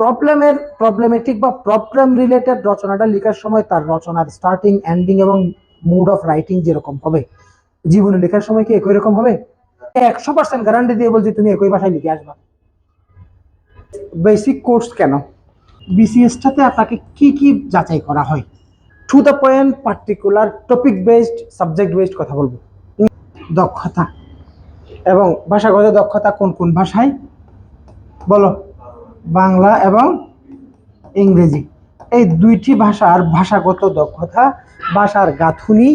প্রবলেমের প্রবলেমেটিক বা problem related রচনাটা লেখার সময় তার রচনার স্টার্টিং এন্ডিং এবং মুড অফ রাইটিং যেরকম হবে। জীবনে লেখার সময় কি একই রকম হবে? একশো পার্সেন্ট গ্যারান্টি দিয়ে বলছি তুমি একই ভাষায় লিখে আসবা। বেসিক কোর্স কেন? বিসিএসটাতে আপনাকে কি কি যাচাই করা হয়? To the point particular topic based subject based কথা বলব। দক্ষতা এবং ভাষাগত দক্ষতা কোন কোন ভাষায়? বলো। বাংলা এবং ইংরেজি। এই দুইটি ভাষার ভাষাগত দক্ষতা, ভাষার গাঁথুনি,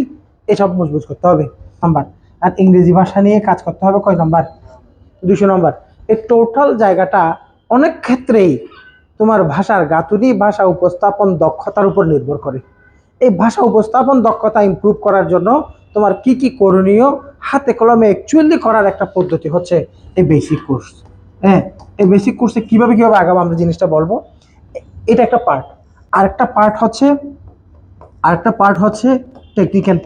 এসব মজবুত করতে হবে। নাম্বার। আর ইংরেজি ভাষা নিয়ে কাজ করতে হবে কয় নম্বর? দুশো নম্বর। এই টোটাল জায়গাটা অনেক ক্ষেত্রেই তোমার ভাষার গাঁথুনি, ভাষা উপস্থাপন দক্ষতার উপর নির্ভর করে। এই ভাষা উপস্থাপন দক্ষতা ইমপ্রুভ করার জন্য তোমার কি কি করণীয়, হাতে কলমে অ্যাকচুয়ালি করার একটা পদ্ধতি হচ্ছে এই বেসিক কোর্স হ্যাঁ এই বেসিক কোর্সে কীভাবে কীভাবে আগাবো আমরা জিনিসটা বলব? এটা একটা পার্ট আরেকটা পার্ট হচ্ছে, আরেকটা পার্ট হচ্ছে টেকনিক্যাল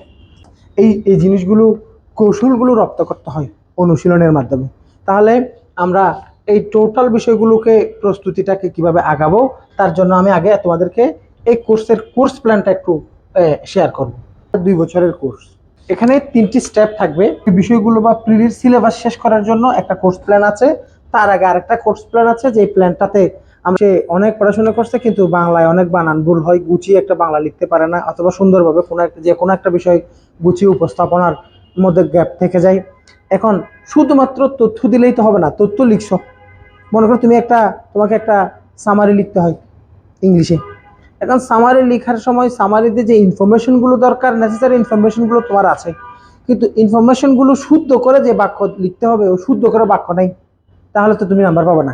এই এই জিনিসগুলো, কৌশলগুলো রপ্ত করতে হয় অনুশীলনের মাধ্যমে। তাহলে আমরা এই টোটাল বিষয়গুলোকে, প্রস্তুতিটাকে কীভাবে আগাবো, তার জন্য আমি আগে তোমাদেরকে এই কোর্সের কোর্স প্ল্যানটা একটু শেয়ার করব। দুই বছরের কোর্স এখানে তিনটি স্টেপ থাকবে। বিষয়গুলো বা প্রিলির সিলেবাস শেষ করার জন্য একটা কোর্স প্ল্যান আছে। তার আগে আরেকটা কোর্স প্ল্যান আছে, যে প্ল্যানটাতে সে অনেক পড়াশোনা করছে, কিন্তু বাংলায় অনেক বানান ভুল হয়, গুছিয়ে একটা বাংলা লিখতে পারে না, অথবা সুন্দরভাবে কোনো একটা যে কোনো একটা বিষয় গুছিয়ে উপস্থাপনার মধ্যে গ্যাপ থেকে যায়। এখন শুধুমাত্র তথ্য দিলেই তো হবে না, তথ্য লিখছ। মনে করো তুমি একটা তোমাকে একটা সামারি লিখতে হয় ইংলিশে। এখন সামারি লেখার সময় সামারিতে যে ইনফরমেশনগুলো দরকার নেসেসারি ইনফরমেশনগুলো তোমার আছে। কিন্তু ইনফরমেশনগুলো শুদ্ধ করে যে বাক্য লিখতে হবে, ও শুদ্ধ করে বাক্য নেই। তাহলে তো তুমি নাম্বার পাবে না।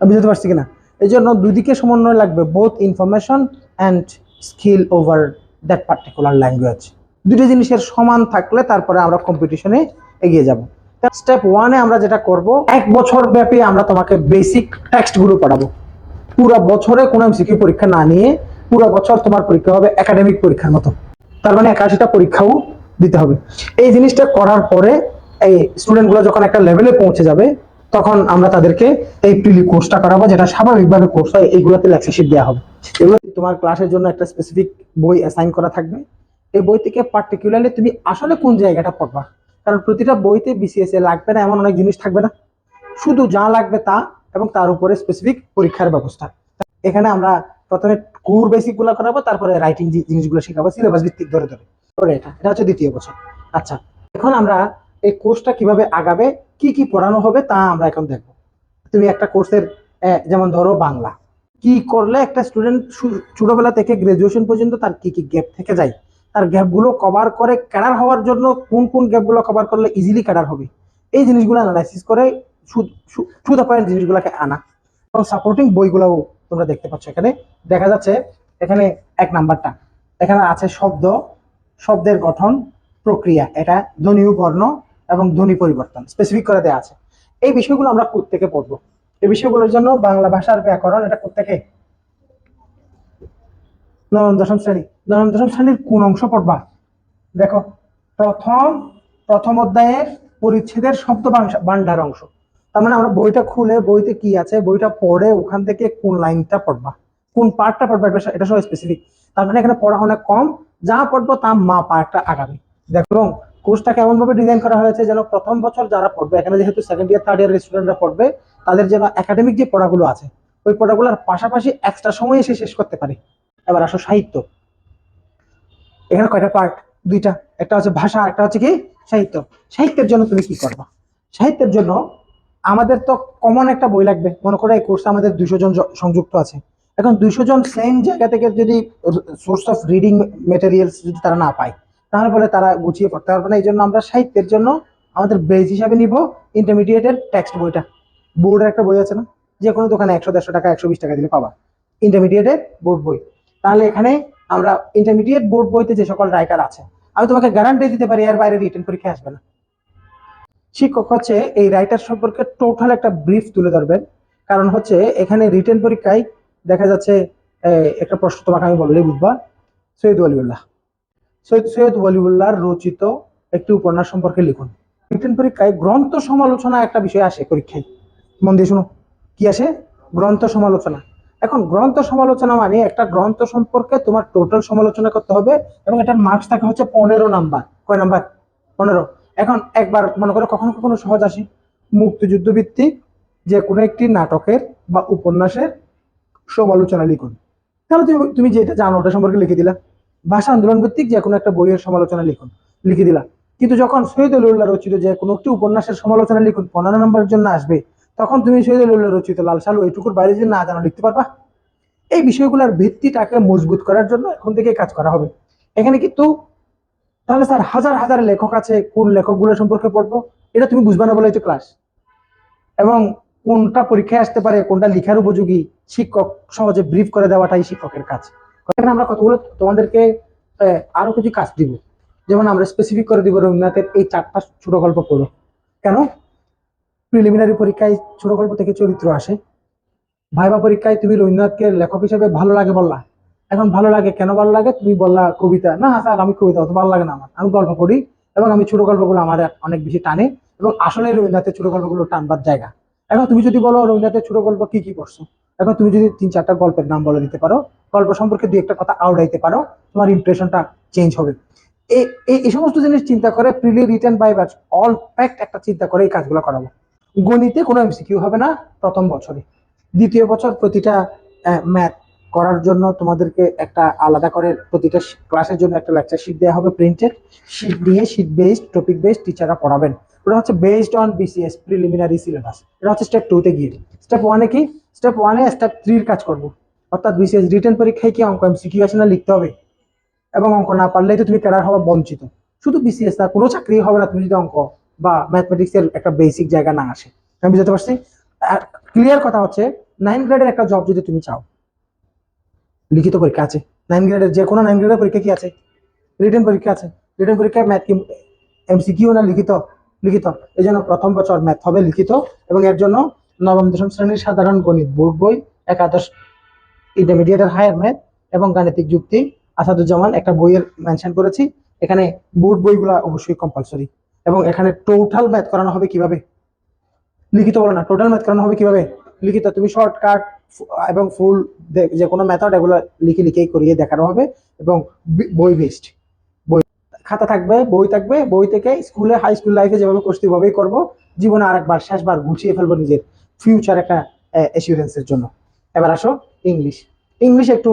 বুঝতে পারছি কিনা? এই জন্য দুদিকে সমন্বয় লাগবে both information and skill over that particular language দুটো জিনিসের সমান থাকলে তারপরে আমরা কম্পিটিশনে এগিয়ে যাব। স্টেপ ওয়ানে আমরা যেটা করব, এক বছর ব্যাপী আমরা তোমাকে বেসিক টেক্সটগুলো পড়াবো। পুরো বছরে কোনো এমসিকিউ পরীক্ষা না নিয়ে পুরো বছর তোমার পরীক্ষা হবে একাডেমিক পরীক্ষার মতো। তার মানে একাশিটা পরীক্ষাও দিতে হবে। এই জিনিসটা করার পরে এই স্টুডেন্টগুলো যখন একটা লেভেলে পৌঁছে যাবে তখন আমরা তাদেরকে এই প্রিলি কোর্সটা করাবো, যেটা স্বাভাবিকভাবে কোর্স হয়, এইগুলোতে লেকচারশিপ দেওয়া হবে। এগুলো তোমার ক্লাসের জন্য একটা স্পেসিফিক বই অ্যাসাইন করা থাকবে। এই বই থেকে পার্টিকুলারলি তুমি আসলে কোন জায়গাটা পড়বা? কারণ প্রতিটা বইতে বিসিএস এ লাগবে না, এমন অনেক জিনিস থাকবে না। শুধু যা লাগবে তা এবং তার উপরে স্পেসিফিক পরীক্ষার ব্যবস্থা। এখানে আমরা প্রথমে কোর বেসিকগুলো করাবো, তারপরে রাইটিং জিনিসগুলো শেখাবো সিলেবাস ভিত্তিক ধরে ধরে। এটা এটা হচ্ছে দ্বিতীয় বছর। আচ্ছা এখন আমরা এই কোর্সটা কীভাবে আগাবে কি কি পড়ানো হবে তা আমরা এখন দেখব। তুমি একটা কোর্সের যেমন ধরো বাংলা। কি করলে একটা স্টুডেন্ট ছোটবেলা থেকে গ্রাজুয়েশন পর্যন্ত তার কি কি গ্যাপ থেকে যায়? তার গ্যাপগুলো কভার করে ক্যাডার হওয়ার জন্য কোন কোন গ্যাপগুলো কভার করলে ইজিলি ক্যাডার হবে? এই জিনিসগুলো অ্যানালাইসিস করে টু দ্য পয়েন্ট জিনিসগুলোকে আনা। এবং সাপোর্টিং বইগুলোও তোমরা দেখতে পাচ্ছ এখানে। দেখা যাচ্ছে এখানে এক নাম্বারটা। এখানে আছে শব্দ, শব্দের গঠন, প্রক্রিয়া। এটা ধ্বনি ও বর্ণ এবং ধ্বনি পরিবর্তন স্পেসিফিক করে দেওয়া আছে। এই বিষয়গুলো আমরা থেকে পড়ব? এই বিষয়গুলোর জন্য বাংলা ভাষার ব্যাকরণ এটা থেকে? নবম, দশম শ্রেণি। নবম, দশম শ্রেণির কোন অংশ পড়বা? দেখো, প্রথম প্রথম অধ্যায়ের পরিচ্ছেদের শব্দ ভান্ডার অংশ। তার মানে আমরা বইটা খুলে, বইতে কি আছে, বইটা পড়ে ওখান থেকে কোন লাইনটা পড়বা? কোন পার্টটা পড়বা? এটা এটা সব স্পেসিফিক তার মানে এখানে পড়া অনেক কম। যা পড়ব তা মা পার্টটা আগামী। দেখো এবং কোর্সটা কেমন ভাবে ডিজাইন করা হয়েছে, যেন প্রথম বছর যারা পড়বে, এখানে যেহেতু সেকেন্ড ইয়ার থার্ড ইয়ার স্টুডেন্টরা পড়বে, তাদের যেন একাডেমিক যে পড়াগুলো আছে, ওই পড়াগুলোর পাশাপাশি এক্সট্রা সময় এসে শেষ করতে পারে। এবার আসো সাহিত্য। এখানে কয়টা পার্ট দুইটা। একটা হচ্ছে ভাষা, একটা হচ্ছে কি? সাহিত্য। সাহিত্যের জন্য তুমি কি করবা? সাহিত্যের জন্য আমাদের তো কমন একটা বই লাগবে। মনে করো এই কোর্সে আমাদের দুইশো জন সংযুক্ত আছে। এখন দুইশো জন সেম জায়গা থেকে যদি সোর্স অফ রিডিং মেটেরিয়ালস যদি তারা না পায় তাহলে বলে তারা গুছিয়ে পড়তে পারবে না। এই জন্য আমরা সাহিত্যের জন্য আমাদের বেজ হিসাবে নিব ইন্টারমিডিয়েটের টেক্সট বইটা। বোর্ডের একটা বই আছে না? যে কোনো দোকানে একশো, দেড়শো টাকা, একশো বিশ টাকা দিলে পাবা। ইন্টারমিডিয়েটের বোর্ড বই। তাহলে এখানে আমরা ইন্টারমিডিয়েট বোর্ড বইতে যে সকল রাইটার আছে, আমি তোমাকে গ্যারান্টি দিতে পারি, এর বাইরে রিটেন পরীক্ষা আসবে না। শিক্ষক হচ্ছে এই রাইটার সম্পর্কে টোটাল একটা ব্রিফ তুলে ধরবেন। কারণ হচ্ছে এখানে রিটেন পরীক্ষায় দেখা যাচ্ছে একটা প্রশ্ন তোমাকে আমি বললেই বুঝবা। সৈয়দ ওয়ালিউল্লাহ। সৈয়দ সৈয়দ ওয়ালিউল্লাহর রচিত একটি উপন্যাস সম্পর্কে লিখুন। রিটেন পরীক্ষায় গ্রন্থ সমালোচনা একটা বিষয় আসে পরীক্ষায়। মন দিয়ে শুনো। কি আসে? গ্রন্থ সমালোচনা। এখন গ্রন্থ সমালোচনা মানে একটা গ্রন্থ সম্পর্কে তোমার টোটাল সমালোচনা করতে হবে এবং এটার মার্কস থাকে হচ্ছে পনেরো নাম্বার। কয় নাম্বার? পনেরো। এখন একবার মনে করো কখনো কখনো সহজ আসে। মুক্তিযুদ্ধ ভিত্তিক যে কোনো একটি নাটকের বা উপন্যাসের সমালোচনা লিখুন। তাহলে তুমি তুমি যেটা জানো ওটা সম্পর্কে লিখে দিলা। ভাষা আন্দোলন ভিত্তিক যে কোনো একটা বইয়ের সমালোচনা লিখুন, লিখে দিলা কিন্তু যখন শহীদ আলিউল্লাহ রচিত যে কোনো একটি উপন্যাসের সমালোচনা লিখুন, পনেরো নম্বরের জন্য আসবে, তখন তুমি শহীদ আলিউল্লাহ রচিত লাল সালু এইটুকুর বাইরে যে না জানো লিখতে পারবা? এই বিষয়গুলোর ভিত্তিটাকে মজবুত করার জন্য এখন থেকে কাজ করা হবে। এখানে কিন্তু তাহলে স্যার হাজার হাজার লেখক আছে, কোন লেখকগুলো সম্পর্কে পড়ব, এটা তুমি বুঝবা না বলে তো ক্লাস এবং কোনটা পরীক্ষায় আসতে পারে, কোনটা লিখার উপযোগী, শিক্ষক সহজে ব্রিফ করে দেওয়াটাই শিক্ষকের কাজ। এখানে আমরা কতগুলো তোমাদেরকে আরও কিছু কাজ দিব। যেমন আমরা স্পেসিফিক করে দিব রবীন্দ্রনাথের এই চারটা ছোট গল্প পড়ো। কেন? প্রিলিমিনারি পরীক্ষায় ছোট গল্প থেকে চরিত্র আসে। ভাইবা পরীক্ষায় তুমি রবীন্দ্রনাথকে লেখক হিসেবে ভালো লাগে বললা। এখন ভালো লাগে কেন ভালো লাগে? তুমি বললা কবিতা। না, স্যার, আমি কবিতা অত ভালো লাগে না আমার। আমি গল্প পড়ি এবং আমি ছোট গল্পগুলো আমার অনেক বেশি টানে এবং আসলে রবীন্দ্রনাথের ছোট গল্পগুলো টানবার জায়গা। এখন তুমি যদি বলো রবীন্দ্রনাথের ছোট গল্প কি কি পড়ছো? এখন তুমি যদি তিন চারটা গল্পের নাম বলে দিতে পারো, গল্প সম্পর্কে দুই একটা কথা আউড়াইতে পারো, তোমার ইমপ্রেশনটা চেঞ্জ হবে। এই এই- সমস্ত জিনিস চিন্তা করে prelim return by batch all fact একটা চিন্তা করে এই কাজগুলো করাবো। গণিতে কোনো এমসিকিউ হবে না, প্রথম বছরে। দ্বিতীয় বছর প্রতিটা ম্যাথ করার জন্য তোমাদেরকে একটা আলাদা করে প্রতিটা ক্লাসের জন্য একটা লেকচার শিট দেওয়া হবে প্রিন্টেড শিট দিয়ে শিট বেসড টপিক বেসড টিচাররা পড়াবেন। ওটা হচ্ছে based on BCS preliminary syllabus এটা হচ্ছে স্টেপ টুতে গিয়ে। স্টেপ ওয়ানে কি? স্টেপ ওয়ানে স্টেপ থ্রির কাজ করব। অর্থাৎ বিশেষ রিটার্ন পরীক্ষায় কি অঙ্ক এমসিকিউ আসে না লিখতে হবে? এবং অঙ্ক না পারলেই তো তুমি ক্যাডার হওয়া বঞ্চিত। শুধু বিসিএস না, কোনো চাকরি হবে না তুমি যদি অঙ্ক বা ম্যাথমেটিক্স এর একটা বেসিক জায়গা না আসে। আমি বুঝতে পারছি? ক্লিয়ার কথা হচ্ছে নাইন গ্রেডের একটা জব যদি তুমি চাও, লিখিত পরীক্ষা আছে। নাইন গ্রেডের যে কোনো নাইন গ্রেডের পরীক্ষা কি আছে? রিটার্ন পরীক্ষা আছে। রিটার্ন পরীক্ষায় ম্যাথ কি এমসিকিউ না লিখিত? লিখিত। এই জন্য প্রথম বছর ম্যাথ হবে লিখিত এবং এর জন্য নবম, দশম শ্রেণির সাধারণ গণিত বোর্ড বই, একাদশ ইন্টারমিডিয়েটের হায়ার ম্যাথ এবং গাণিতিক যুক্তি আসাদুজ্জামান একটা বইয়ের মেনশন করেছি। এখানে বোর্ড বইগুলা অবশ্যই কম্পালসরি এবং এখানে টোটাল ম্যাথ করানো হবে কীভাবে? লিখিত বলো না টোটাল ম্যাথ করানো হবে কীভাবে? লিখিত তুমি শর্টকাট এবং ফুল যে কোনো মেথড এগুলো লিখে লিখেই করিয়ে দেখানো হবে এবং বই বেস্ট বই, খাতা থাকবে, বই থাকবে, বই থেকে স্কুলে হাই স্কুল লাইফে যেভাবে করছি ওভাবেই করব। জীবনে আরেকবার, শেষবার গুছিয়ে ফেলব নিজের। ফিউচার একটা অ্যাসিউরেন্সের জন্য। এবার আসো ইংলিশ ইংলিশ একটু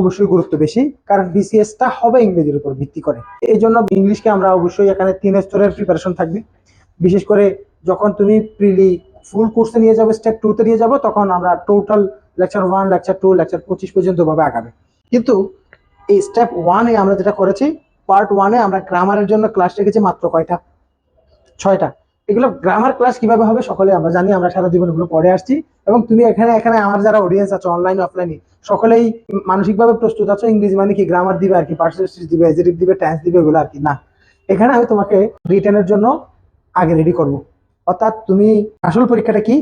অবশ্যই গুরুত্ব বেশি, কারণ বিসিএসটা হবে ইংরেজির উপর ভিত্তি করে। এই জন্য ইংলিশকে আমরা অবশ্যই এখানে তিন স্তরের প্রিপারেশন থাকবে। বিশেষ করে যখন তুমি প্রিলি ফুল কোর্সে নিয়ে যাবে স্টেপ টুতে নিয়ে যাব, তখন আমরা total lecture one lecture two lecture পঁচিশ পর্যন্ত ভাবে আগাবে। কিন্তু এই স্টেপ ওয়ানে আমরা যেটা করেছি পার্ট ওয়ানে আমরা গ্রামারের জন্য ক্লাস রেখেছি মাত্র কয়টা? ছয়টা। এগুলো গ্রামার ক্লাস কীভাবে হবে সকলে আমরা জানি, আমরা সারা জীবন এগুলো পড়ে আসছি। এবং তুমি এখানে এখানে আমার যারা অডিয়েন্স আছে অনলাইন অফলাইনে সকলেই মানসিকভাবে প্রস্তুত আছো ইংরেজি মানে কি গ্রামার দিবে আর কি পার্সেন্টেজ দিবে এজেটিভ দিবে টেন্স দিবে, এগুলো আর কি। না, এখানে আমি তোমাকে রিটেনের জন্য আগে রেডি করব। অর্থাৎ তুমি আসল পরীক্ষাটা কি?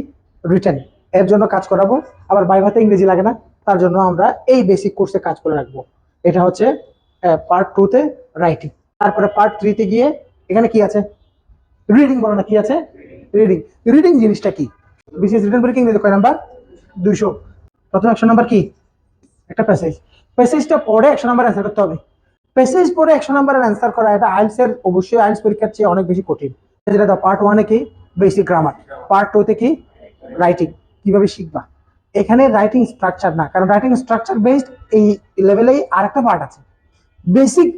রিটার্ন এর জন্য কাজ করাবো। আবার বাইভাতে ইংরেজি লাগে না, তার জন্য আমরা এই বেসিক কোর্সে কাজ করে রাখব। এটা হচ্ছে পার্ট টুতে রাইটিং তারপরে পার্ট থ্রিতে গিয়ে, এখানে কি আছে? রিডিং বলো না, কি আছে? রিডিং রিডিং জিনিসটা কি? বিশেষ রিটেন পরীক্ষা ইংরেজি কয় নাম্বার? দুইশো। প্রথম একশো নাম্বার কি? একটা প্যাসেজ প্যাসেজটা পড়ে একশো নাম্বার অ্যান্সার করতে হবে। প্যাসেজ পড়ে একশো নাম্বারের অ্যান্সার করা, এটা আইলস এর অবশ্যই আইলস পরীক্ষার চেয়ে অনেক বেশি কঠিন। যেটা পার্ট ওয়ানে কি? বেসিক গ্রামার পার্ট টুতে কি? রাইটিং কীভাবে শিখবা? এখানে রাইটিং স্ট্রাকচার না, কারণ রাইটিং স্ট্রাকচার বেসড এই লেভেলেই আরেকটা পার্ট আছে। বেসিক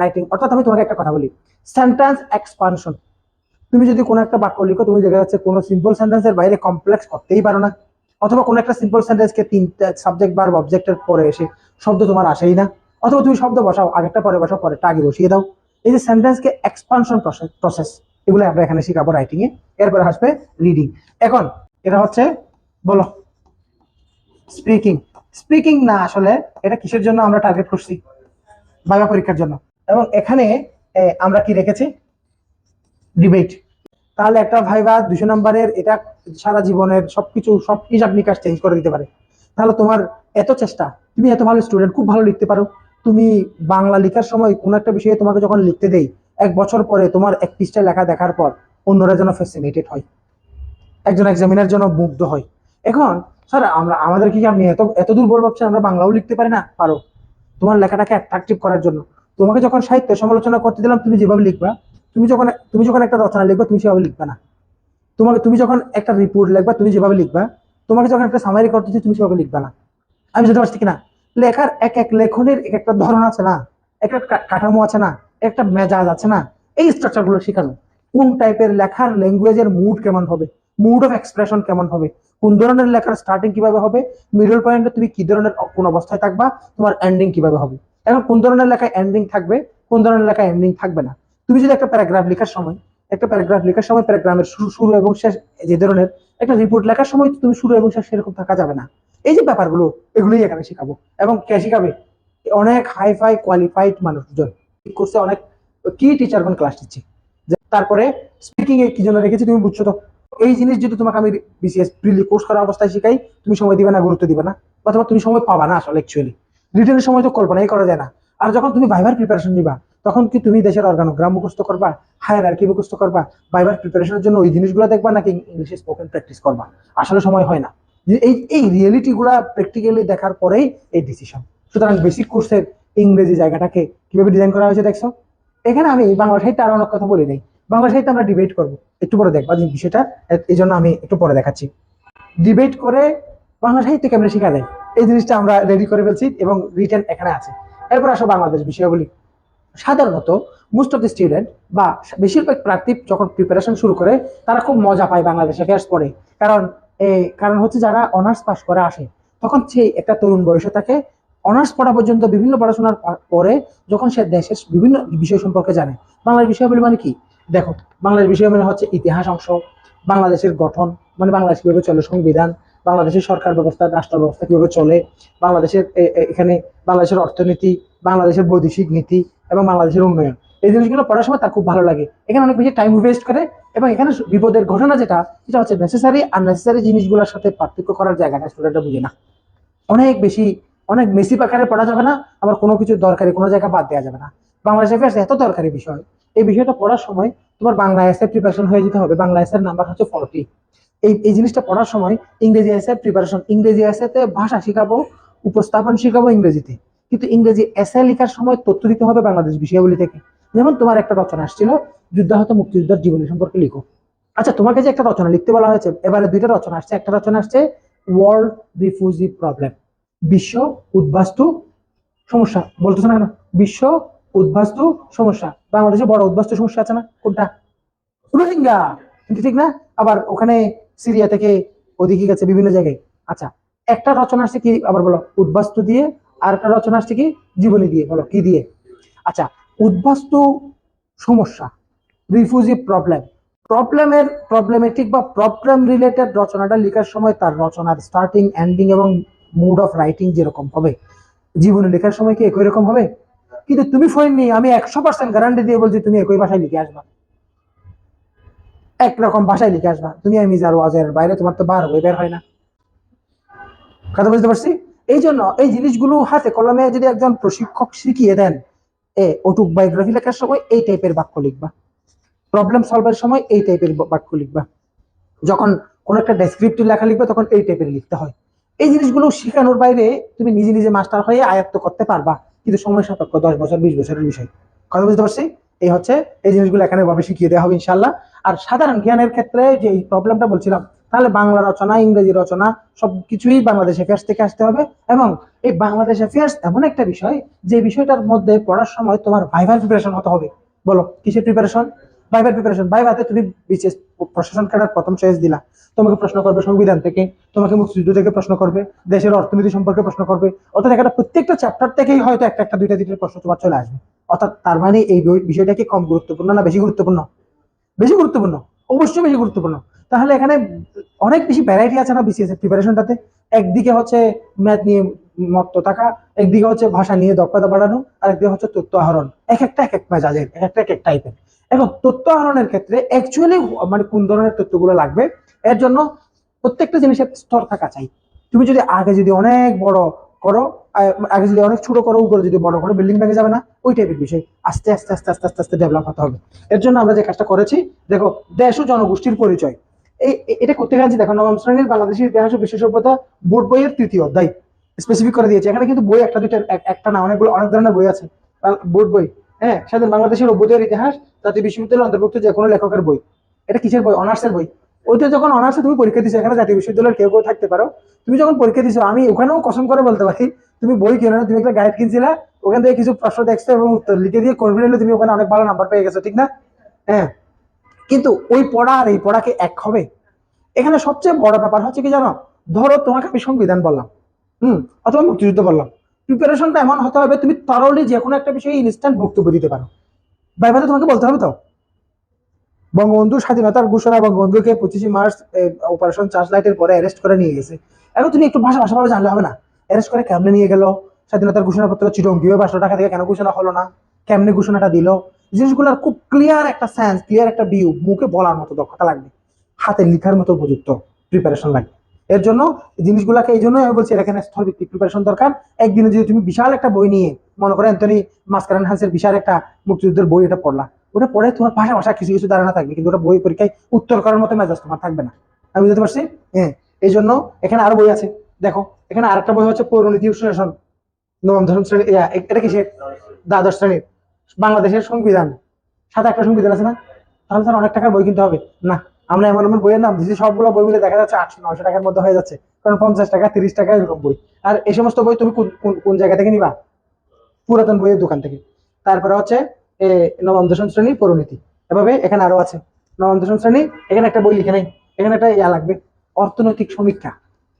রাইটিং অর্থাৎ আমি তোমাকে একটা কথা বলি। সেন্টেন্স এক্সপানশন তুমি যদি কোনো একটা বাক্য লিখো, তুমি দেখা যাচ্ছে কোনো সিম্পল সেন্টেন্সের বাইরে কমপ্লেক্স করতেই পারো না। অথবা কোনো একটা সিম্পল সেন্টেন্সকে তিনটা সাবজেক্ট বার অবজেক্টের পরে এসে শব্দ তোমার আসেই না। অথবা তুমি শব্দ বসাও, আগেরটা পরে বসাও, পরেরটা আগে বসিয়ে দাও। এই যে সেন্টেন্সকে এক্সপানশন প্রসেস এগুলো আমরা এখানে শিখাবো রাইটিং এ এরপরে আসবে রিডিং এখন এটা হচ্ছে, বলো স্পিকিং স্পিকিং না আসলে এটা কিসের জন্য আমরা টার্গেট করছি? বাংলা পরীক্ষার জন্য। এবং এখানে আমরা কি রেখেছি? ডিবেট তাহলে একটা ভাইবা দুশো নম্বরের, এটা সারা জীবনের সবকিছু, সব হিসাব নিকাশ চেঞ্জ করে দিতে পারে। তাহলে তোমার এত চেষ্টা, তুমি এত ভালো স্টুডেন্ট খুব ভালো লিখতে পারো। তুমি বাংলা লেখার সময় কোনো একটা বিষয়ে তোমাকে যখন লিখতে দেই, এক বছর পরে তোমার এক পৃষ্ঠা লেখা দেখার পর অন্যরা যেন ফ্যাসিনেটেড হয়। একজন এক্সামিনার যেন মুগ্ধ হয়। এখন স্যার আমরা, আমাদের কি আপনি এত এত দুর্বল ভাবছেন আমরা বাংলাও লিখতে পারি না? পারো। তোমার লেখাটাকে অ্যাট্রাকটিভ করার জন্য। তোমাকে যখন সাহিত্য সমালোচনা করতে দিলাম, তুমি যেভাবে লিখবা তুমি যখন তুমি যখন একটা রচনা লিখবা, তুমি সেভাবে লিখবা না। তোমাকে, তুমি যখন একটা রিপোর্ট লিখবা, তুমি যেভাবে লিখবা, তোমাকে যখন একটা সামারি করতে তুমি সেভাবে লিখবা না। আমি বুঝতে পারছি কিনা? লেখার এক এক লেখনের এক একটা ধরন আছে না? এক একটা কাঠামো আছে না? একটা মেজাজ আছে না? এই স্ট্রাকচারগুলো শেখানো। কোন টাইপের লেখার ল্যাঙ্গুয়েজের মুড কেমন হবে? মুড অফ এক্সপ্রেশন কেমন হবে? কোন ধরনের লেখার স্টার্টিং কীভাবে হবে? মিডল পয়েন্টে তুমি কি ধরনের কোন অবস্থায় থাকবা? তোমার এন্ডিং কীভাবে হবে? এখন কোন ধরনের লেখায় এন্ডিং থাকবে? কোন ধরনের লেখায় এন্ডিং থাকবে না? তুমি যদি একটা প্যারাগ্রাফ লেখার সময়, একটা প্যারাগ্রাফ লেখার সময় প্যারাগ্রাফের শুরু শুরু এবং শেষ, যে ধরনের একটা রিপোর্ট লেখার সময় তুমি শুরু এবং শেষ সেরকম থাকা যাবে না। এই যে ব্যাপারগুলো, এগুলোই এখানে শেখাবো। এবং কে শেখাবে? অনেক হাই ফাই কোয়ালিফাইড মানুষজন কোর্সে অনেক, কি টিচারগণ ক্লাস দিচ্ছে তারপরে স্পিকিং এ কি জন্য রেখেছি তুমি বুঝছ তো? এই জিনিস যদি তোমাকে আমি বিসিএস প্রিলি কোর্স করা অবস্থায় শিখাই, তুমি সময় দিবে না, গুরুত্ব দিবে না। অথবা তুমি সময় পাবা না আসলে অ্যাকচুয়ালি রিটার্নের সময় তো কল্পনাই করা যায় না। আর যখন তুমি ভাইবার প্রিপারেশন নিবা তখন কি তুমি দেশের অর্গানোগ্রাম মুখস্থ করবা? হায়ার আর কি মুখস্থ করবা? বাইবার প্রিপারেশনের জন্য ওই জিনিসগুলো দেখবা নাকি ইংলিশে স্পোকেন প্র্যাকটিস করবা? আসলে সময় হয় না। এই এই রিয়েলিটি গুলা প্র্যাকটিক্যালি দেখার পরেই এই ডিসিশন সুতরাং বেসিক কোর্সের ইংরেজি জায়গাটাকে কীভাবে ডিজাইন করা হয়েছে দেখছ? এখানে আমি বাংলা সাহিত্যে আরও অনেক কথা বলি নাই। বাংলা সাহিত্যে আমরা ডিবেট করব। একটু পরে দেখবা যে বিষয়টা। এই জন্য আমি একটু পরে দেখাচ্ছি। ডিবেট করে বাংলা সাহিত্য কেমন শেখা যায় এই জিনিসটা আমরা রেডি করে ফেলছি এবং রিটার্ন এখানে আছে। এরপর আসো বাংলাদেশ বিষয়গুলি সাধারণত মোস্ট অফ দ্য স্টুডেন্ট বা বেশিরভাগ প্রার্থী যখন প্রিপারেশন শুরু করে, তারা খুব মজা পায় বাংলাদেশে ফেয়ার্স পড়ে। কারণ কারণ হচ্ছে যারা অনার্স পাস করে আসে, তখন সে একটা তরুণ বয়সে থাকে অনার্স পড়া পর্যন্ত বিভিন্ন পড়াশোনার পরে যখন সে দেশের বিভিন্ন বিষয় সম্পর্কে জানে বাংলাদেশ বিষয়গুলি মানে কি? দেখো বাংলাদেশ বিষয় মানে হচ্ছে ইতিহাস অংশ, বাংলাদেশের গঠন মানে বাংলাদেশ কীভাবে চলে সংবিধান, বাংলাদেশের সরকার ব্যবস্থা, রাষ্ট্র ব্যবস্থা কীভাবে চলে, বাংলাদেশের এখানে বাংলাদেশের অর্থনীতি, বাংলাদেশের বৈদেশিক নীতি এবং বাংলাদেশের উন্নয়ন। এই জিনিসগুলো পড়ার সময় তার খুব ভালো লাগে। এখানে অনেক বেশি টাইম ওয়েস্ট করে এবং এখানে বিপদের ঘটনা যেটা, সেটা হচ্ছে নেসেসারি আর নেসেসারি জিনিসগুলোর সাথে পার্থক্য করার জায়গাটা স্টুডেন্টরা বুঝে না। অনেক বেশি অনেক বেশি আকারে পড়া যাবে না, আবার কোনো কিছু দরকারি কোনো জায়গা বাদ দেওয়া যাবে না। বাংলাদেশ অ্যাফেয়ার্স এত দরকারি বিষয়। এই বিষয়টা পড়ার সময় তোমার বাংলা এসে প্রিপারেশন হয়ে যেতে হবে। বাংলা এসের নাম্বার হচ্ছে ফর্টি এই এই জিনিসটা পড়ার সময় ইংরেজি এসে প্রিপারেশন ইংরেজি এসেতে ভাষা শেখাবো, উপস্থাপন শেখাবো ইংরেজিতে। কিন্তু ইংরেজি এসে লেখার সময় তথ্য দিতে হবে বাংলাদেশ বিষয়াবলী থেকে। যেমন তোমার একটা রচনা আসছিল, যুদ্ধাহত মুক্তিযোদ্ধার জীবনী সম্পর্কে লিখো। আচ্ছা তোমাকে যে একটা রচনা লিখতে বলা হয়েছে, এবারে দুইটা রচনা আসছে। একটা রচনা আসছে ওয়ার্ল্ড রিফিউজি প্রবলেম বিশ্ব উদ্বাস্তু সমস্যা। বলতেছে না কেন? বিশ্ব উদ্বাস্তু সমস্যা। বাংলাদেশে বড় উদ্বাস্তু সমস্যা আছে না? কোনটা? রোহিঙ্গা! কিন্তু ঠিক না? আবার ওখানে সিরিয়া থেকে ওদিকে গেছে বিভিন্ন জায়গায়। আচ্ছা একটা রচনা আসছে কি? আবার বলো, উদ্বাস্তু দিয়ে আর একটা রচনা আসছে কি? জীবনী দিয়ে, বলো, কি দিয়ে? আচ্ছা উদ্বাস্তু সমস্যা রিফিউজি প্রবলেম প্রবলেমের প্রবলেমেটিক বা প্রবলেম রিলেটেড রচনাটা লেখার সময় তার রচনার স্টার্টিং এন্ডিং এবং মুড অফ রাইটিং যেরকম হবে, জীবনে লেখার সময় কি একই রকম হবে? কিন্তু তুমি ফোন নিয়ে, আমি একশো পার্সেন্ট গ্যারান্টি দিয়ে বলছি তুমি একই ভাষায় লিখে আসবা। একরকম ভাষায় লিখে আসবা। তুমি আমি যার ওয়াজের বাইরে, তোমার তো বার হয়ে বের হয় না। কথা বুঝতে পারছি? এই জন্য এই জিনিসগুলো হাতে কলমে যদি একজন প্রশিক্ষক শিখিয়ে দেন, এ অটুক বায়োগ্রাফি লেখার সময় এই টাইপের বাক্য লিখবা। প্রবলেম সলভের সময় এই টাইপের বাক্য লিখবা। যখন কোন একটা ডেসক্রিপটিভ লেখা লিখবে, তখন এই টাইপের লিখতে হয়। এই জিনিসগুলো শেখানোর বাইরে তুমি নিজে নিজে মাস্টার হয়ে আয়ত্ত করতে পারবা, কিন্তু সময় সাপেক্ষ দশ বছর, বিশ বছরের বিষয়। কথা বুঝতে পারছি? এই হচ্ছে এই জিনিসগুলো এখানে ভাবে শিখিয়ে দেওয়া হবে ইনশাল্লাহ আর সাধারণ জ্ঞানের ক্ষেত্রে যে এই প্রবলেমটা বলছিলাম তাহলে বাংলা রচনা, ইংরেজি রচনা সবকিছুই বাংলাদেশ অ্যাফেয়ার্স থেকে আসতে হবে এবং এই বাংলাদেশ অ্যাফেয়ার্স এমন একটা বিষয় যে বিষয়টার মধ্যে পড়ার সময় তোমার ভাইভার প্রিপারেশন হতে হবে। বলো, কিসের প্রিপারেশন ভাইভার প্রিপারেশন ভাইভাতে তুমি বিশেষ প্রশাসন ক্যাডার প্রথম চয়েস দিলা। তোমাকে প্রশ্ন করবে সংবিধান থেকে, তোমাকে মুক্তিযুদ্ধ থেকে প্রশ্ন করবে, দেশের অর্থনীতি সম্পর্কে প্রশ্ন করবে। অর্থাৎ একটা প্রত্যেকটা চ্যাপ্টার থেকেই হয়তো একটা একটা, দুইটা দুইটা প্রশ্ন তোমার চলে আসবে। অর্থাৎ তার মানে এই বিষয়টা কি কম গুরুত্বপূর্ণ না বেশি গুরুত্বপূর্ণ? বেশি গুরুত্বপূর্ণ, অবশ্যই বেশি গুরুত্বপূর্ণ। তাহলে এখানে অনেক বেশি ভ্যারাইটি আছে না বিসিএস এর প্রিপারেশনটাতে একদিকে হচ্ছে ম্যাথ নিয়ে মত্ত থাকা, একদিকে হচ্ছে ভাষা নিয়ে দক্ষতা বাড়ানো আর একদিকে হচ্ছে তথ্য আহরণ। এক একটা এক এক মেজাজের, এক একটা এক এক টাইপের এখন তথ্য আহরণের ক্ষেত্রে অ্যাকচুয়ালি মানে কোন ধরনের তথ্যগুলো লাগবে? এর জন্য প্রত্যেকটা জিনিসের স্তর থাকা চাই। তুমি যদি আগে যদি অনেক বড় করো আগে যদি অনেক ছোট করো, উপরে যদি বড় করো বিল্ডিং ভেঙে যাবে না? ওই টাইপের বিষয় আস্তে আস্তে আস্তে আস্তে আস্তে আস্তে ডেভেলপ হতে হবে। এর জন্য আমরা যে কাজটা করেছি, দেখো দেশ ও জনগোষ্ঠীর পরিচয়। এটা করতে গেছি দেখো, নবম শ্রেণির বাংলাদেশের ইতিহাস ও বিশ্ব সভ্যতা বোর্ড বইয়ের তৃতীয় অধ্যায় স্পেসিফিক করে দিয়েছে। এখানে কিন্তু বই একটা, দুইটা একটা না, অনেকগুলো, অনেক ধরনের বই আছে। বোর্ড বই। হ্যাঁ স্বাধীন বাংলাদেশের অভ্যুদয়ের ইতিহাস, জাতীয় বিশ্ববিদ্যালয়ের অন্তর্ভুক্ত যে কোনো লেখকের বই। এটা কিসের বই? অনার্সের বই। ওইটা যখন অনার্সে তুমি পরীক্ষা দিছো, এখানে জাতীয় বিশ্ববিদ্যালয়ের কেউ কেউ থাকতে পারো। তুমি যখন পরীক্ষা দিছো, আমি ওখানেও কসম করে বলতে পারি, তুমি বই কিনো না, তুমি একটা গাইড কিনছিলা, ওখান থেকে কিছু প্রশ্ন দেখছ এবং লিখে দিয়ে কনফিডেন্টলি তুমি ওখানে অনেক ভালো নাম্বার পেয়ে গেছো, ঠিক না? হ্যাঁ। কিন্তু ওই পড়া আর এই পড়া কি এক হবে। এখানে সবচেয়ে বড় ব্যাপার হচ্ছে কি জানো? ধরো তোমাকে আমি সংবিধান বললাম, হুম? অথবা মুক্তিযুদ্ধ বললাম। প্রিপারেশনটা এমন হতে হবে, তুমি তরলি যে কোনো একটা বিষয়ে ইনস্ট্যান্ট বক্তব্য দিতে পারো। বাইবাতে তোমাকে বলতে হবে তো? বঙ্গবন্ধু স্বাধীনতার ঘোষণা, বঙ্গবন্ধুকে পঁচিশে মার্চ অপারেশন চার্জ লাইটের পরে অ্যারেস্ট করে নিয়ে গেছে। এখন তুমি একটু ভাষা ভাষাভাবে জানলে হবে না? অ্যারেস্ট করে কেমনে নিয়ে গেল? স্বাধীনতার ঘোষণাপত্র চিরং কীভাবে পাঁচশো থেকে কেন ঘোষণা হলো না? কেমনে ঘোষণাটা দিল? জিনিসগুলোর খুব ক্লিয়ার একটা সেন্স ক্লিয়ার একটা ভিউ মুখে বলার মতো দক্ষতা লাগবে। হাতে লিখার মতো উপযুক্ত প্রিপারেশন লাগবে। এর জন্য জিনিসগুলোকে এই জন্য আমি বলছি এখানে স্থলভিত্তিক প্রিপারেশন দরকার। একদিনে যদি তুমি বিশাল একটা বই নিয়ে, মনে করো অ্যান্টনি মাস্কারান হান্সের বিশাল একটা মুক্তিযুদ্ধের বই এটা পড়লা, ওটা পড়ে তোমার ভাষা ভাষা কিছু কিছু ধারণা থাকবে, কিন্তু ওটা বই পরীক্ষায় উত্তর করার মতো মেজাজ তোমার থাকবে না। আমি বুঝতে পারছি? হ্যাঁ এই জন্য এখানে আরও বই আছে। দেখো, এখানে আরেকটা বই হচ্ছে পৌরনীতি বিশ্লেষণ নবম দশম শ্রেণি এটা কিসের? দ্বাদশ শ্রেণির। বাংলাদেশের সংবিধান। সাথে একটা সংবিধান আছে না? তাহলে স্যার অনেক টাকার বই কিনতে হবে। না, আমরা এমন এমন বইয়ের নাম দিচ্ছি সবগুলো বই মিলে দেখা যাচ্ছে আটশো, নয়শো টাকার মধ্যে হয়ে যাচ্ছে। কারণ পঞ্চাশ টাকা, তিরিশ টাকা এরকম বই। আর এই সমস্ত বই তুমি কোন- জায়গা থেকে নিবা? পুরাতন বইয়ের দোকান থেকে। তারপরে হচ্ছে নবম, দশম শ্রেণি পরিণতি। এভাবে এখানে আরও আছে। নবম, দশম শ্রেণি, এখানে একটা বই লিখে নেই। এখানে একটা ইয়া লাগবে, অর্থনৈতিক সমীক্ষা।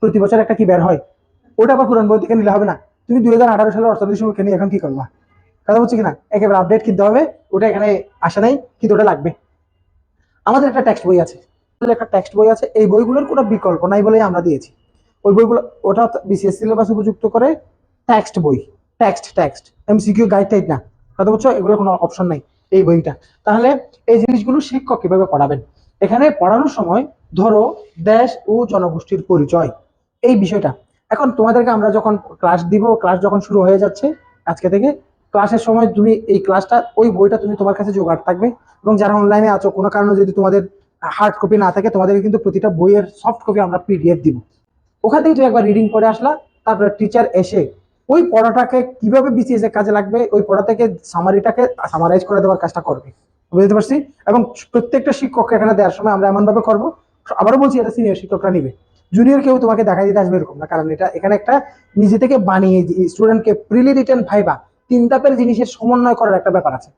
প্রতি বছর একটা কি বের হয়? ওটা আবার পুরান বই থেকে নিলে হবে না। তুমি দুই হাজার আঠারো সালের অর্থনৈতিক সমীক্ষা নিয়ে এখন কি করবা? কথা বলছি কিনা একেবারে আপডেট কিনতে হবে, ওটা এখানে আসা নাই, কিন্তু ওটা লাগবে। আমাদের একটা টেক্সট বই আছে একটা টেক্সট বই আছে, এই বইগুলোর কোনো বিকল্প নাই বলেই আমরা দিয়েছি। ওই বইগুলো, ওটা বিসিএস সিলেবাস উপযুক্ত করে টেক্সট বই টেক্সট টেক্সট এমসিকিউ গাইড টাইড না। কথা বলছো? এগুলো কোনো অপশন নাই এই বইটা। তাহলে এই জিনিসগুলো শিক্ষক কীভাবে পড়াবেন? এখানে পড়ানোর সময় ধরো দেশ ও জনগোষ্ঠীর পরিচয়, এই বিষয়টা। এখন তোমাদেরকে আমরা যখন ক্লাস দিব ক্লাস যখন শুরু হয়ে যাচ্ছে, আজকে থেকে ক্লাসের সময় তুমি এই ক্লাসটা, ওই বইটা তুমি তোমার কাছে জোগাড় থাকবে এবং যারা অনলাইনে আছো, কোনো কারণে যদি তোমাদের হার্ড কপি না থাকে, তোমাদেরকে কিন্তু প্রতিটা বইয়ের সফট কপি আমরা পিডিএফ দিব। ওখান থেকে তুমি একবার রিডিং করে আসলা, তারপরে টিচার এসে ওই পড়াটাকে কীভাবে বিসিএস এর কাজে লাগবে, ওই পড়া থেকে সামারিটাকে সামারাইজ করে দেওয়ার কাজটা করবে। বুঝতে পারছি? এবং প্রত্যেকটা শিক্ষককে এখানে দেওয়ার সময় আমরা এমনভাবে করব, আবারও বলছি, এটা সিনিয়র শিক্ষকরা নিবে। জুনিয়র কেউ তোমাকে দেখাই দিতে আসবে এরকম না, কারণ এটা এখানে একটা নিজে থেকে বানিয়ে স্টুডেন্টকে প্রিলি রিটার্ন ভাইবা তিন ধাপের জিনিসের সমন্বয় করার একটা ব্যাপার আছে।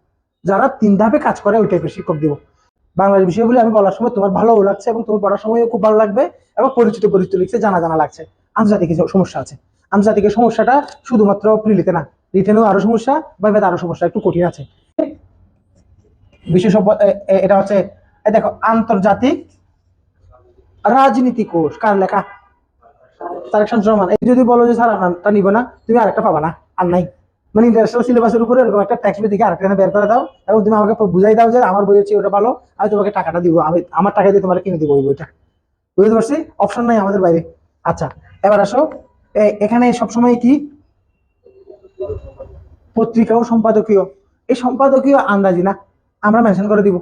যারা তিন ধাপে কাজ করে ওই টাইপের শিক্ষক দিব। বাংলাদেশ বিষয়গুলি আমি বলার সময় তোমার ভালোও লাগছে এবং তোমার পড়ার সময়ও খুব ভালো লাগবে এবং পরিচিত পরিচিত লিখছে, জানা জানা লাগছে। আন্তর্জাতিক সমস্যা আছে। আন্তর্জাতিকের সমস্যাটা শুধুমাত্র প্রিলিতে না, রিটেনেও আরও সমস্যা বা আরও সমস্যা, একটু কঠিন আছে। এ- এটা হচ্ছে দেখো, আন্তর্জাতিক রাজনীতি কোষ, কার লেখা? তারেক শামসুর রহমান। এই যদি বলো যে, স্যার, আপনারটা নিব না, তুমি আরেকটা পাবা না। আর নাই। মানে ইন্টারন্যাশনাল সিলেবাসের উপরে এরকম একটা ট্যাক্স বই থেকে আরেকটা বের করে দাও এবং তুমি আমাকে বুঝাই দাও যে আমার বই হচ্ছে ওটা ভালো, আমি তোমাকে টাকাটা দিব, আমি আমার টাকা দিয়ে তোমার কিনে দিব ওই বইটা। বুঝতে পারছি? অপশন নাই আমাদের বাইরে। আচ্ছা এবার আসো। এখানে সবসময় কি? পত্রিকা ও সম্পাদকীয়। এই সম্পাদকীয় আন্দাজি না, আমরা মেনশন করে দিব।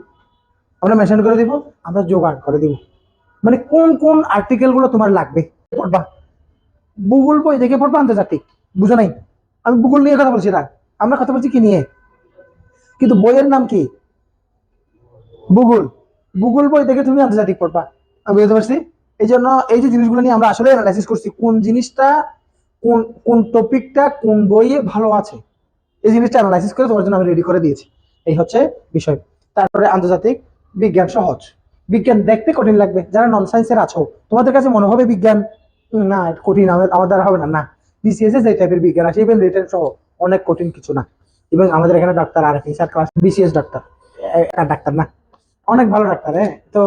আমরা মেনশন করে দিব, আমরা জোগাড় করে দিব। মানে কোন কোন আর্টিকেলগুলো তোমার লাগবে? পড়বা। ভূগোল বই দেখে পড়বা আন্তর্জাতিক। বুঝো নাই? আমি ভূগোল নিয়ে কথা বলছি না আমরা কথা বলছি কি নিয়ে? কিন্তু বইয়ের নাম কি? ভূগোল। ভূগোল বই দেখে তুমি আন্তর্জাতিক পড়বা। আমি বুঝতে পারছি? এই জন্য এই যে জিনিসগুলো নিয়ে আমরা আসলে অ্যানালাইসিস করছি, কোন জিনিসটা, কোন কোন টপিকটা কোন বইয়ে ভালো আছে? এই জিনিসটা অ্যানালাইসিস করে তোমার জন্য আমি রেডি করে দিয়েছি। এই হচ্ছে বিষয়। তারপরে আন্তর্জাতিক বিজ্ঞান সহজ। বিজ্ঞান দেখতে কঠিন লাগবে। যারা নন সায়েন্সের আছো, তোমাদের কাছে মনে হবে বিজ্ঞান না, কঠিন আমার দ্বারা হবে না। না। বিসিএস এ যে টাইপের বিজ্ঞান আছে ইভেন রিটেন সহ অনেক কঠিন কিছু না। এবং আমাদের এখানে ডাক্তার আর sir class BCS doctor doctor না। অনেক ভালো ডাক্তার হ্যাঁ? তো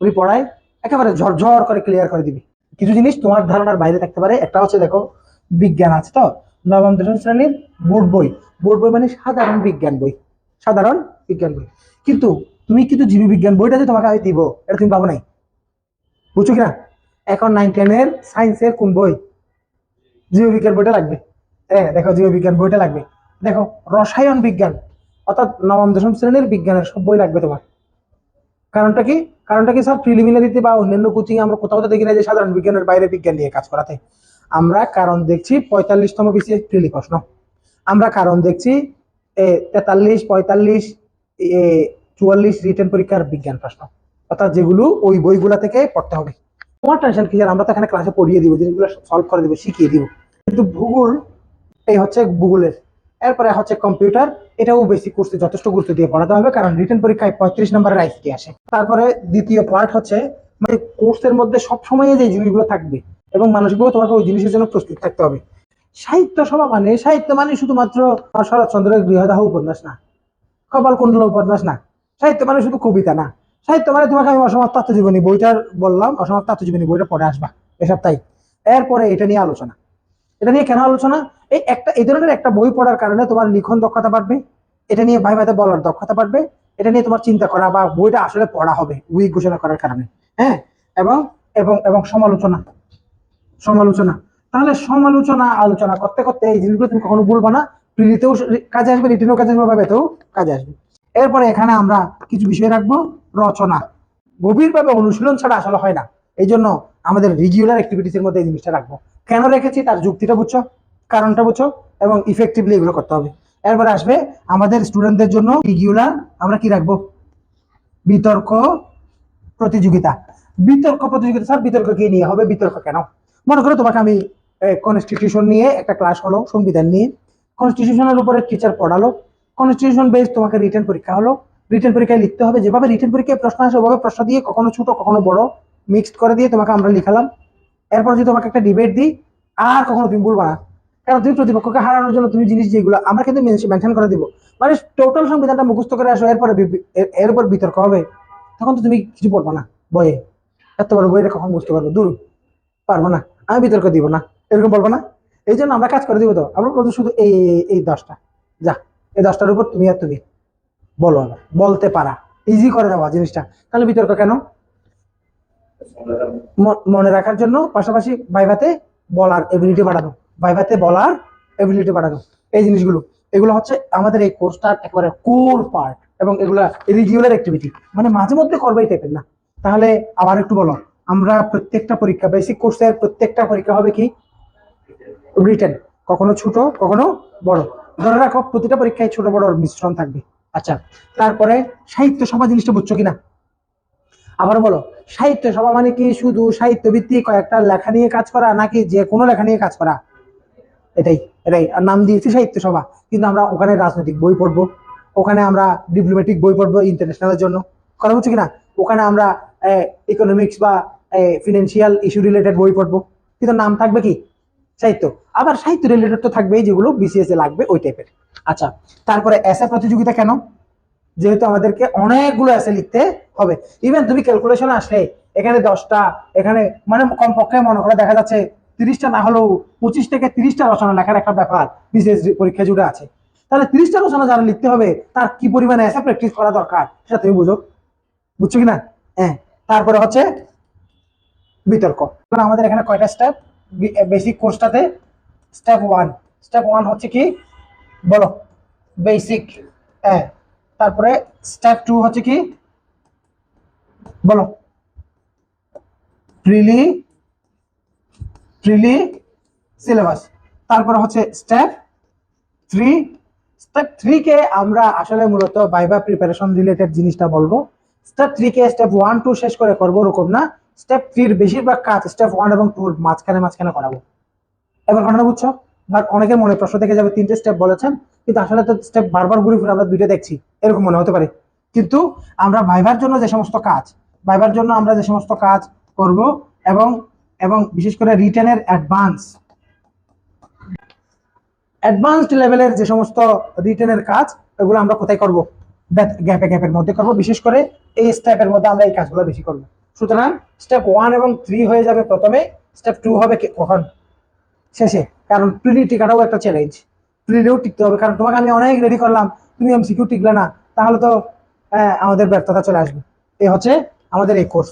উনি পড়ায় একেবারে ঝরঝর করে ক্লিয়ার করে দিবি। কিছু জিনিস তোমার ধারণার বাইরে থাকতে পারে, একটা হচ্ছে দেখো, বিজ্ঞান আছে তো, নবম, দশম শ্রেণির বোর্ড বই। বোর্ড বই মানে সাধারণ বিজ্ঞান বই। সাধারণ বিজ্ঞান বই। কিন্তু তুমি কিন্তু জীবী বিজ্ঞান বইটা যে তোমাকে আমি দিব, এটা তুমি পাবো নাই। বুঝছ কিনা? এখন নাইন টেন টেনের সায়েন্সের কোন বই? জীববিজ্ঞান বইটা লাগবে। হ্যাঁ দেখো জীববিজ্ঞান বইটা লাগবে। দেখো, রসায়ন বিজ্ঞান, অর্থাৎ নবম, দশম শ্রেণির বিজ্ঞানের সব বই লাগবে তোমার। কারণটা কি? কারণটা কি স্যার প্রিলিমিনারিতে বা অন্যান্য কোচিং আমরা কোথাও তো দেখি না যে সাধারণ বিজ্ঞানের বাইরে বিজ্ঞান নিয়ে কাজ করাতে। আমরা কারণ দেখছি পঁয়তাল্লিশতম বিসিএস প্রিলি প্রশ্ন। আমরা কারণ দেখছি, এ, তেতাল্লিশ, পঁয়তাল্লিশ, এ, চুয়াল্লিশ রিটেন পরীক্ষার বিজ্ঞান প্রশ্ন। অর্থাৎ যেগুলো ওই বইগুলা থেকে পড়তে হবে। তোমার টেনশন কি? আমরা তো এখানে ক্লাসে পড়িয়ে দিব, জিনিসগুলো সলভ করে দিব, শিখিয়ে দিব। কিন্তু ভূগোল, এই হচ্ছে ভূগোলের। এরপরে হচ্ছে কম্পিউটার, এটাও বেশি কোর্সে যথেষ্ট গুরুত্ব দিয়ে পড়াতে হবে, কারণ রিটেন পরীক্ষায় পঁয়ত্রিশ নম্বরের আইসিটি আসে। তারপরে দ্বিতীয় পার্ট হচ্ছে মানে কোর্সের মধ্যে সব সময় যে জিনিসগুলো থাকবে এবং মানসিকভাবে তোমাকে ওই জিনিসের জন্য প্রস্তুত থাকতে হবে। সাহিত্য সভা মানে সাহিত্য মানে শুধুমাত্র শরৎচন্দ্রের গৃহদাহ উপন্যাস না কপাল কুণ্ডল উপন্যাস না। সাহিত্য মানে শুধু কবিতা না। সাহিত্য মানে তোমাকে আমি অসমাপ্ত আত্মজীবনী বইটার বললাম, অসমাপ্ত আত্মজীবনী বইটা পড়ে আসবা এসব তাই এরপরে এটা নিয়ে আলোচনা। এটা নিয়ে কেন আলোচনা? এই একটা, এই ধরনের একটা বই পড়ার কারণে তোমার লিখন দক্ষতা বাড়বে, এটা নিয়ে ভাই ভাইতে বলার দক্ষতা বাড়বে, এটা নিয়ে তোমার চিন্তা করা বা বইটা আসলে পড়া হবে উইক ঘোষণা করার কারণে হ্যাঁ? এবং এবং এবং সমালোচনা সমালোচনা। তাহলে সমালোচনা, আলোচনা করতে করতে এই জিনিসগুলো তুমি কখনো ভুলবা না, প্রিলিতেও কাজে আসবে, রিটেনও কাজে আসবে ভাবেতেও কাজে আসবে। এরপরে এখানে আমরা কিছু বিষয় রাখব, রচনা। গভীরভাবে অনুশীলন ছাড়া আসলে হয় না। এই জন্য আমাদের রেগুলার অ্যাক্টিভিটিস এর মধ্যে এই জিনিসটা রাখব। কেন রেখেছি? তার যুক্তিটা বুঝছ, কারণটা বুঝছ, এবং ইফেক্টিভলি এগুলো করতে হবে। এরপরে আসবে আমাদের স্টুডেন্টদের জন্য রেগুলার আমরা কি রাখব? বিতর্ক প্রতিযোগিতা। বিতর্ক প্রতিযোগিতা স্যার বিতর্ক কি নিয়ে হবে? বিতর্ক কেন? মনে করো তোমাকে আমি কনস্টিটিউশন নিয়ে একটা ক্লাস হলো, সংবিধান নিয়ে। কনস্টিটিউশনের উপরে টিচার পড়ালো। কনস্টিটিউশন বেস তোমাকে রিটেন পরীক্ষা হলো। রিটেন পরীক্ষায় লিখতে হবে। যেভাবে রিটেন পরীক্ষায় প্রশ্ন আসে, ওভাবে প্রশ্ন দিয়ে কখনো ছোট, কখনো বড়। মিক্সড করে দিয়ে তোমাকে আমরা লিখালাম। এরপর যদি তোমাকে একটা ডিবেট দিই, আর কখনো তুমি বলবা না। কারণ তুমি প্রতিপক্ষকে হারানোর জন্য তুমি জিনিস যেগুলো, আমরা কিন্তু মেনশন করে দিব। মানে টোটাল সংবিধানটা মুখস্থ করে আসো, এরপরে এর- এরপর বিতর্ক হবে। তখন তো তুমি কিছু বলবা না, বইয়ে। এত বড় বইটা কখন বুঝতে পারব দূর। পারব না। আমি বিতর্ক দিব না। এরকম বলব না। এই জন্য আমরা কাজ করে দিব তো। আমরা বলব শুধু এই, এই- দশটা। যা, এই দশটার উপর তুমি আর তুমি বলো আবার। বলতে পারা। ইজি করে দেওয়া জিনিসটা। তাহলে বিতর্ক কেন? মনে রাখার জন্য পাশাপাশি ভাইভাতে বলার এবিলিটি বাড়ানো। ভাইভাতে বলার এবিলিটি বাড়ানো। এই জিনিসগুলো, এগুলো হচ্ছে আমাদের এই কোর্সটার একেবারে কোর পার্ট এবং এগুলা রেগুলার অ্যাক্টিভিটি মানে মাঝে মধ্যে করবেই টাইপের না। তাহলে আবার একটু বলো, আমরা প্রত্যেকটা পরীক্ষা বেসিক কোর্সের প্রত্যেকটা পরীক্ষা হবে কি? রিটেন কখনো ছোট, কখনো বড়। ধরে রাখো, প্রতিটা পরীক্ষায় ছোট, বড়, মিশ্রণ থাকবে। আচ্ছা তারপরে সাহিত্য সভা জিনিসটা বুঝছ কিনা? আবার বলো, সাহিত্য সভা মানে কি? শুধু সাহিত্য ভিত্তিক কয়েকটা লেখা নিয়ে কাজ করা নাকি যে কোনো লেখা নিয়ে কাজ করা? এটাই এটাই। আর নাম দিয়েছি সাহিত্য সভা। কিন্তু আমরা ওখানে রাজনৈতিক বই পড়ব। ওখানে আমরা ডিপ্লোম্যাটিক বই পড়ব ইন্টারন্যাশনালের জন্য। করা হচ্ছে কিনা ওখানে আমরা ইকোনমিক্স বা ফিনান্সিয়াল ইস্যু রিলেটেড বই পড়ব। কিন্তু নাম থাকবে কি? সাহিত্য। আবার সাহিত্য রিলেটেড তো থাকবেই, যেগুলো বিসিএস এ লাগবে ওই টাইপের আচ্ছা তারপরে এসএ প্রতিযোগিতা কেন? যেহেতু আমাদেরকে অনেকগুলো এসে লিখতে হবে। ইভেন তুমি ক্যালকুলেশনে আসলে এখানে দশটা, এখানে মানে কমপক্ষে মনে করে দেখা যাচ্ছে তিরিশটা না হলেও পঁচিশ থেকে তিরিশটা রচনা লেখার একটা ব্যাপার বিশেষ পরীক্ষা জুড়ে আছে। তাহলে তিরিশটা রচনা যারা লিখতে হবে, তার কি পরিমাণে এসে প্র্যাকটিস করা দরকার, সেটা তুমি বুঝো। বুঝছ কি না হ্যাঁ। তারপরে হচ্ছে বিতর্ক। আমাদের এখানে কয়টা স্টেপ বেসিক কোর্সটাতে স্টেপ ওয়ান স্টেপ ওয়ান হচ্ছে কি? বলো। বেসিক হ্যাঁ। তারপরে স্টেপ টু হচ্ছে কি? বলো। প্রিলি প্রিলি সিলেবাস তারপরে হচ্ছে স্টেপ থ্রি স্টেপ থ্রি কে আমরা আসলে মূলত ভাইবা প্রিপারেশন রিলেটেড জিনিসটা বলব। স্টেপ থ্রি কে স্টেপ ওয়ান টু শেষ করে করব ওরকম না। স্টেপ থ্রির বেশিরভাগ কাজ স্টেপ ওয়ান এবং টুর মাঝখানে মাঝখানে করাবো। এবার ঘটনা বুঝছ? বাট অনেকের মনে প্রশ্ন থেকে যাবে, তিনটে স্টেপ বলেছেন, কিন্তু আসলে তো স্টেপ বারবার ঘুরে ফিরে আমরা দুইটা দেখছি। এরকম মনে হতে পারে। কিন্তু আমরা ভাইবার জন্য যে সমস্ত কাজ, ভাইবার জন্য আমরা যে সমস্ত কাজ করব এবং এবং বিশেষ করে রিটেনের অ্যাডভান্স, অ্যাডভান্সড লেভেলের যে সমস্ত রিটেনের কাজ এগুলো আমরা কোথায় করব? গ্যাপে গ্যাপের মধ্যে করব, বিশেষ করে এই স্টেপের মধ্যে আমরা এই কাজগুলো বেশি করব। সুতরাং স্টেপ ওয়ান এবং থ্রি হয়ে যাবে প্রথমে, স্টেপ টু হবে কখন? শেষে, কারণ প্রিলি টিকাটাও একটা চ্যালেঞ্জ প্রিলিও টিকতে হবে, কারণ তোমাকে আমি অনেক রেডি করলাম, তুমি এমসিকিউ টিকলে না, তাহলে তো আমাদের ব্যর্থতা চলে আসবে। এই হচ্ছে আমাদের এই কোর্স